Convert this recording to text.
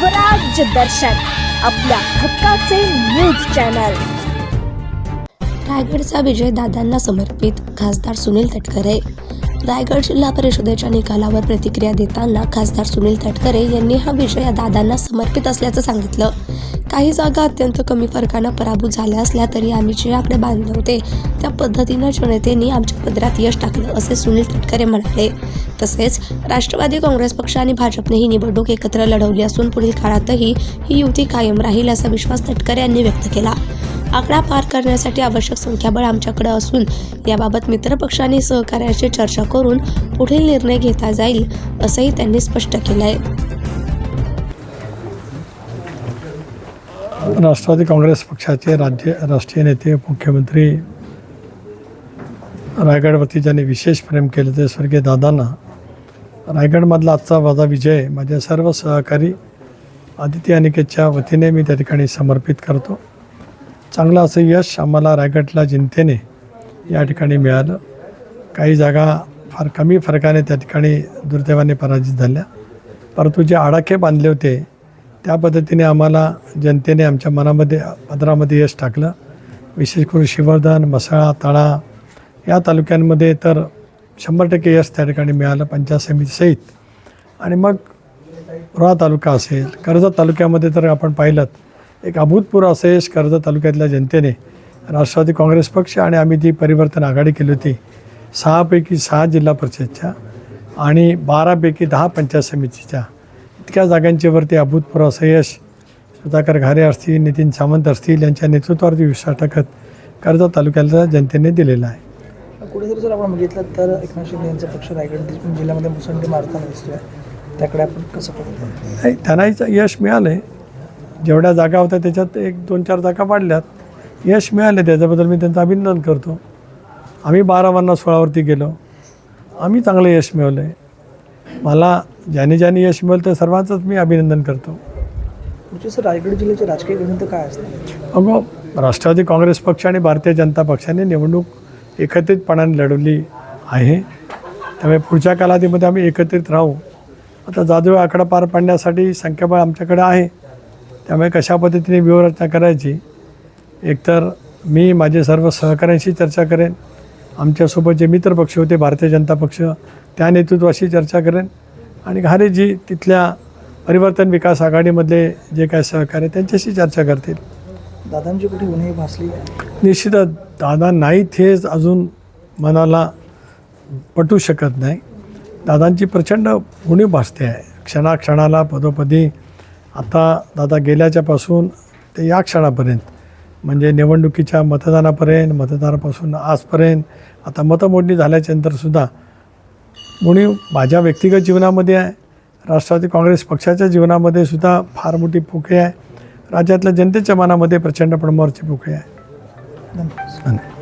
स्वराज्य दर्शन आपल्या हक्काचे न्यूज चॅनल. रायगडचा विजय दादांना समर्पित खासदार सुनील तटकरे. रायगड जिल्हा परिषदेच्या निकालावर प्रतिक्रिया देताना खासदार सुनील तटकरे यांनी हा विजय दादांना समर्पित असल्याचं सांगितलं. काही जागा अत्यंत कमी फरकानं पराभूत झाल्या असल्या तरी आम्ही जे आकडे बांधले होते. त्या पद्धतीनं जनतेने आमच्या पदरात यश टाकलं असे सुनील तटकरे म्हणाले. तसेच राष्ट्रवादी काँग्रेस पक्ष आणि भाजपने ही निवडणूक एकत्र लढवली असून पुढील काळातही ही युती कायम राहील असा विश्वास तटकरे यांनी व्यक्त केला. आकडा पार करण्यासाठी आवश्यक संख्याबळ आमच्याकडे असून याबाबत मित्रपक्षांनी सहकार्याची चर्चा करून पुढील निर्णय घेता जाईल असंही त्यांनी स्पष्ट केलं आहे राष्ट्रवादी काँग्रेस पक्षाचे राज्य राष्ट्रीय नेते मुख्यमंत्री रायगडवरती ज्यांनी विशेष प्रेम केले ते स्वर्गीय दादांना रायगडमधला आजचा माझा विजय माझ्या सर्व सहकारी आदित्य अनिकेतच्या वतीने मी त्या ठिकाणी समर्पित करतो. चांगलं असं यश आम्हाला रायगडला जनतेने या ठिकाणी मिळालं. काही जागा फार कमी फरकाने त्या ठिकाणी दुर्दैवाने पराजित झाल्या. परंतु जे आडाखे बांधले होते त्या पद्धतीने आम्हाला जनतेने आमच्या मनामध्ये पदरामध्ये यश टाकलं. विशेष करून शिवर्धन मसाळा तळा या तालुक्यांमध्ये तर शंभर टक्के यश त्या ठिकाणी मिळालं पंचायत समितीसहित आणि मग रोहा तालुका असेल कर्जत तालुक्यामध्ये तर आपण पाहिलं एक अभूतपूर्व असं यश कर्जत तालुक्यातल्या जनतेने राष्ट्रवादी काँग्रेस पक्ष आणि आम्ही जी परिवर्तन आघाडी केली होती सहापैकी सहा जिल्हा परिषदच्या आणि बारापैकी दहा पंचायत समितीच्या इतक्या जागांच्यावरती अभूतपूर्व असं यश सुधाकर घारे असतील नितीन सावंत असतील यांच्या नेतृत्वावरती विश्वास टाकत कर्जत तालुक्याला जनतेने दिलेला आहे. कुठेतरी जर आपण बघितलं तर एकनाथ शिंदे यांचा पक्ष रायगड जिल्ह्यामध्ये मुसंडी मारताना दिसतोय. त्याकडे आपण कसं नाही त्यांनाही यश मिळालं आहे जेवढ्या जागा होत्या त्याच्यात एक दोन चार जागा वाढल्यात. यश मिळाले त्याच्याबद्दल मी त्यांचं अभिनंदन करतो. आम्ही बारा वन्ना सोळावरती गेलो. आम्ही चांगलं यश मिळवलं आहे मला ज्याने ज्याने यश मिळवलं त्या सर्वांचंच मी अभिनंदन करतो. सर रायगड जिल्ह्याचे राजकीय गणित काय असणार अगो राष्ट्रवादी काँग्रेस पक्ष आणि भारतीय जनता पक्षाने निवडणूक एकत्रितपणाने लढवली आहे. त्यामुळे पुढच्या कालावधीमध्ये आम्ही एकत्रित राहू. आता जादू आकडा पार पाडण्यासाठी संख्याबळ आमच्याकडे आहे. त्यामुळे कशा पद्धतीने व्यूहरचना करायची? एकतर मी माझे सर्व सहकाऱ्यांशी चर्चा करेन. आमच्यासोबत जे मित्र पक्ष होते भारतीय जनता पक्ष त्या नेतृत्वाशी चर्चा करेन. आणि घारे जी तिथल्या परिवर्तन विकास आघाडीमधले जे काय सहकार्य त्यांच्याशी चर्चा करतील. दादांची कुठे उणीव भासली निश्चितच दादा नाहीत हेच अजून मनाला पटू शकत नाही. दादांची प्रचंड उणीव भासते आहे. क्षणाक्षणाला पदोपदी आता दादा गेल्याच्यापासून ते या क्षणापर्यंत म्हणजे निवडणुकीच्या मतदानापर्यंत मतदानापासून आजपर्यंत आता मतमोडणी झाल्याच्यानंतरसुद्धा म्हणून माझ्या व्यक्तिगत जीवनामध्ये आहे. राष्ट्रवादी काँग्रेस पक्षाच्या जीवनामध्ये सुद्धा फार मोठी पोकळी आहे. राज्यातल्या जनतेच्या मनामध्ये प्रचंड प्रमाणावरची पोकळी आहे. धन्यवाद.